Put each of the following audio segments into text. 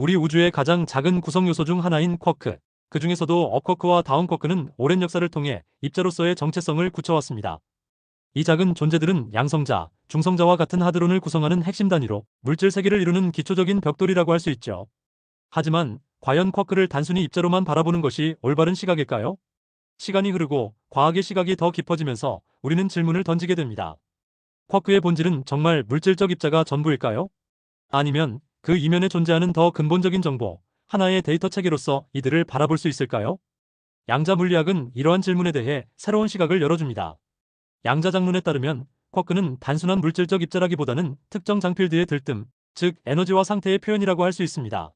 우리 우주의 가장 작은 구성 요소 중 하나인 쿼크. 그 중에서도 업쿼크와 다운쿼크는 오랜 역사를 통해 입자로서의 정체성을 굳혀왔습니다. 이 작은 존재들은 양성자, 중성자와 같은 하드론을 구성하는 핵심 단위로 물질 세계를 이루는 기초적인 벽돌이라고 할 수 있죠. 하지만 과연 쿼크를 단순히 입자로만 바라보는 것이 올바른 시각일까요? 시간이 흐르고 과학의 시각이 더 깊어지면서 우리는 질문을 던지게 됩니다. 쿼크의 본질은 정말 물질적 입자가 전부일까요? 아니면 그 이면에 존재하는 더 근본적인 정보, 하나의 데이터 체계로서 이들을 바라볼 수 있을까요? 양자 물리학은 이러한 질문에 대해 새로운 시각을 열어줍니다. 양자 장론에 따르면 쿼크는 단순한 물질적 입자라기보다는 특정 장필드의 들뜸, 즉 에너지와 상태의 표현이라고 할 수 있습니다.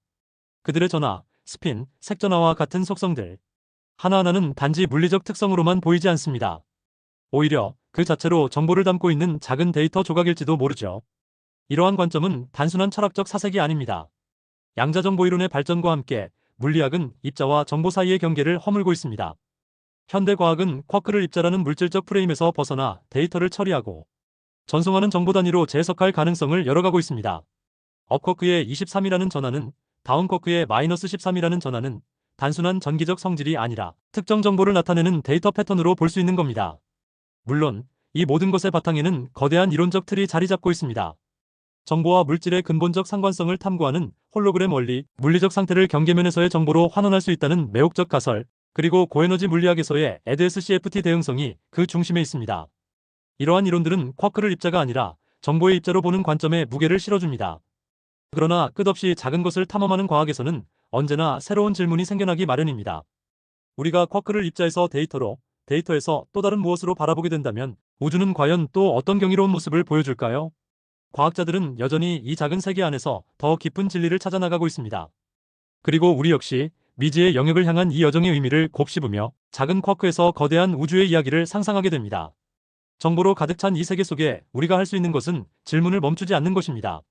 그들의 전하, 스핀, 색전하와 같은 속성들. 하나하나는 단지 물리적 특성으로만 보이지 않습니다. 오히려 그 자체로 정보를 담고 있는 작은 데이터 조각일지도 모르죠. 이러한 관점은 단순한 철학적 사색이 아닙니다. 양자정보 이론의 발전과 함께 물리학은 입자와 정보 사이의 경계를 허물고 있습니다. 현대 과학은 쿼크를 입자라는 물질적 프레임에서 벗어나 데이터를 처리하고 전송하는 정보 단위로 재해석할 가능성을 열어가고 있습니다. 업쿼크의 23이라는 전화는 다운쿼크의 마이너스 13이라는 전화는 단순한 전기적 성질이 아니라 특정 정보를 나타내는 데이터 패턴으로 볼 수 있는 겁니다. 물론 이 모든 것의 바탕에는 거대한 이론적 틀이 자리 잡고 있습니다. 정보와 물질의 근본적 상관성을 탐구하는 홀로그램 원리, 물리적 상태를 경계면에서의 정보로 환원할 수 있다는 매혹적 가설, 그리고 고에너지 물리학에서의 EDS-CFT 대응성이 그 중심에 있습니다. 이러한 이론들은 쿼크를 입자가 아니라 정보의 입자로 보는 관점에 무게를 실어줍니다. 그러나 끝없이 작은 것을 탐험하는 과학에서는 언제나 새로운 질문이 생겨나기 마련입니다. 우리가 쿼크를 입자에서 데이터로, 데이터에서 또 다른 무엇으로 바라보게 된다면 우주는 과연 또 어떤 경이로운 모습을 보여줄까요? 과학자들은 여전히 이 작은 세계 안에서 더 깊은 진리를 찾아나가고 있습니다. 그리고 우리 역시 미지의 영역을 향한 이 여정의 의미를 곱씹으며 작은 쿼크에서 거대한 우주의 이야기를 상상하게 됩니다. 정보로 가득 찬 이 세계 속에 우리가 할 수 있는 것은 질문을 멈추지 않는 것입니다.